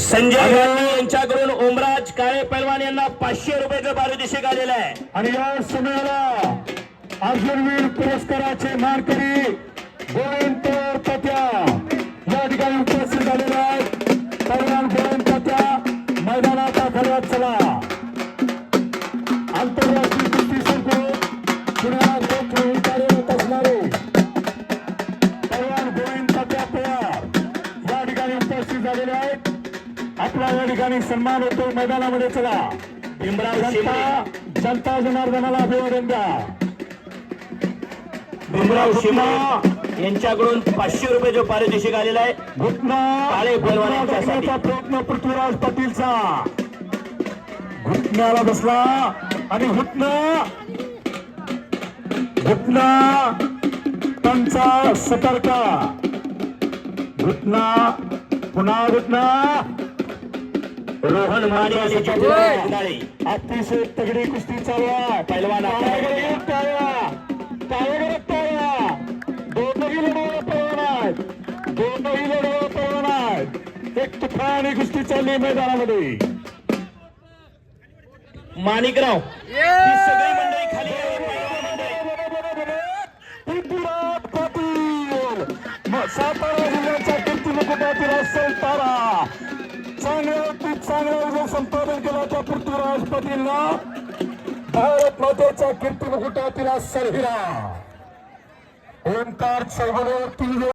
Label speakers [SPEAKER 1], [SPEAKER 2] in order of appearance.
[SPEAKER 1] संजय गांधी यांच्याकडून ओमराज काळे पैलवान यांना पाचशे रुपयाचं पारितोषिक आलेलं आहे.
[SPEAKER 2] आणि या समयाला अर्जुनवीर पुरस्काराचे मानकरी गोविंद पवार तात्या. या ठिकाणी उपस्थित झालेले आहेत. पैलवान गोविंद तात्या मैदानात आखाड्यात चला. आंतरराष्ट्रीय कुस्ती संकुल पुण्यात आपला या ठिकाणी सन्मान होतो मैदानामध्ये चला.
[SPEAKER 1] भीमराव
[SPEAKER 2] जनता जनता जनार्दनाला अभिवादन द्या.
[SPEAKER 1] भीमराव शिंदे यांच्याकडून पाचशे रुपयाचं पारितोषिक आलेलं आहे
[SPEAKER 2] घुटना
[SPEAKER 1] काळे.
[SPEAKER 2] दाखवण्याचा प्रयत्न पृथ्वीराज पाटीलचा. घुटण्याला बसला. आणि घुटना घुटना त्यांचा सतर्का. घुटना पुन्हा घुटना
[SPEAKER 1] रोहन माने आणि.
[SPEAKER 2] अतिशय तगडी कुस्ती चालू आहे.
[SPEAKER 1] पैलवान
[SPEAKER 2] दोनही आहेत. दोनही आहेत. एक तुफानी कुस्ती चालली मैदानामध्ये.
[SPEAKER 1] माणिकराव ही सगळी मंडळी खाली आहे, पैलवान मंडळी.
[SPEAKER 2] पृथ्वीराज पाटील. म- सातारा जिल्ह्याच्या कीर्ती मुकुटातील असेल संपादन केला त्या पृथ्वीराज पाटीलला. भारत मातेच्या कीर्ती मुकुटातील असेल हिरा ओंकार चौगुले तीन